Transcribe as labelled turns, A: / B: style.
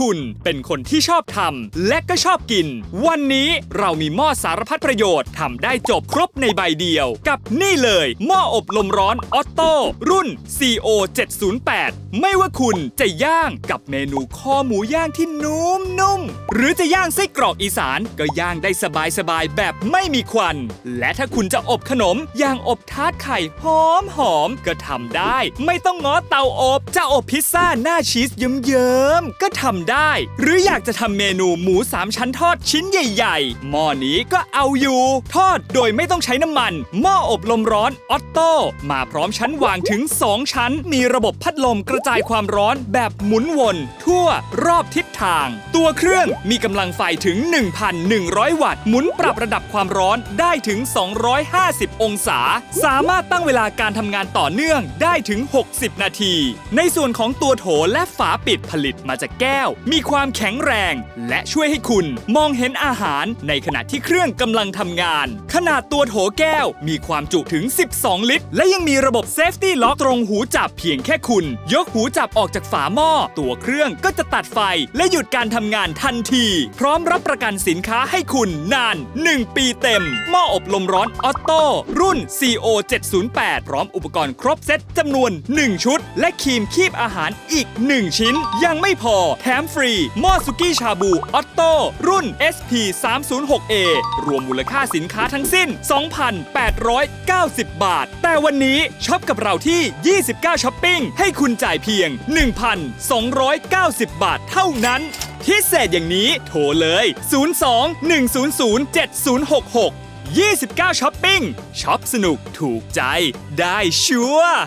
A: คุณเป็นคนที่ชอบทำและก็ชอบกิน วันนี้เรามีหม้อสารพัดประโยชน์ทำได้จบครบในใบเดียว กับนี่เลยหม้ออบลมร้อนออโต้รุ่น CO 708ไม่ว่าคุณจะย่างกับเมนูคอหมูย่างที่นุ่มนุ่มๆหรือจะย่างไส้กรอกอีสานก็ย่างได้สบายสบายๆแบบไม่มีควัน และถ้าคุณจะอบขนมย่างอบทาร์ตไข่หอมหอมๆก็ทำได้ ไม่ต้องง้อเตาอบจะอบพิซซ่าหน้าชีสเยิ้มๆก็ทำได้ หรืออยากจะทำเมนูหมูสามชั้นทอดชิ้นใหญ่ๆ หม้อนี้ก็เอาอยู่ ทอดโดยไม่ต้องใช้น้ำมัน หม้ออบลมร้อนออโต้มาพร้อมชั้นวางถึง 2 ชั้น มีระบบพัดลมกระจายความร้อนแบบหมุนวน ทั่วรอบทิศทาง ตัวเครื่องมีกำลังไฟถึง 1,100 วัตต์ หมุนปรับระดับความร้อนได้ถึง 250 องศา สามารถตั้งเวลาการทำงานต่อเนื่องได้ถึง 60 นาที ในส่วนของตัวโถและฝาปิดผลิตมาจากแก้วมีความแข็งแรง และช่วยให้คุณมองเห็นอาหารในขณะที่เครื่องกำลังทำงาน ขนาดตัวโถแก้ว มีความจุถึง 12 ลิตร และยังมีระบบเซฟตี้ล็อกตรงหูจับเพียงแค่คุณ ยกหูจับออกจากฝาหม้อ ตัวเครื่องก็จะตัดไฟ และหยุดการทำงานทันที พร้อมรับประกันสินค้าให้คุณนาน 1 ปีเต็ม หม้ออบลมร้อนออโต้รุ่น CO 708พร้อมอุปกรณ์ครบเซตจำนวน 1 ชุด และครีมคีบอาหารอีก 1 ชิ้น ยังไม่พอแถมฟรี หม้อสุกี้ชาบู ออตโต้รุ่น SP 306A รวมมูลค่าสินค้าทั้งสิ้น 2,890 บาท แต่วันนี้ช็อปกับเราที่ 29ช้อปปิ้ง ให้คุณจ่ายเพียง 1,290 บาทเท่านั้นพิเศษอย่างนี้โทรเลย 02 100 7066 29ช้อปปิ้งช็อปสนุกถูกใจได้ชัวร์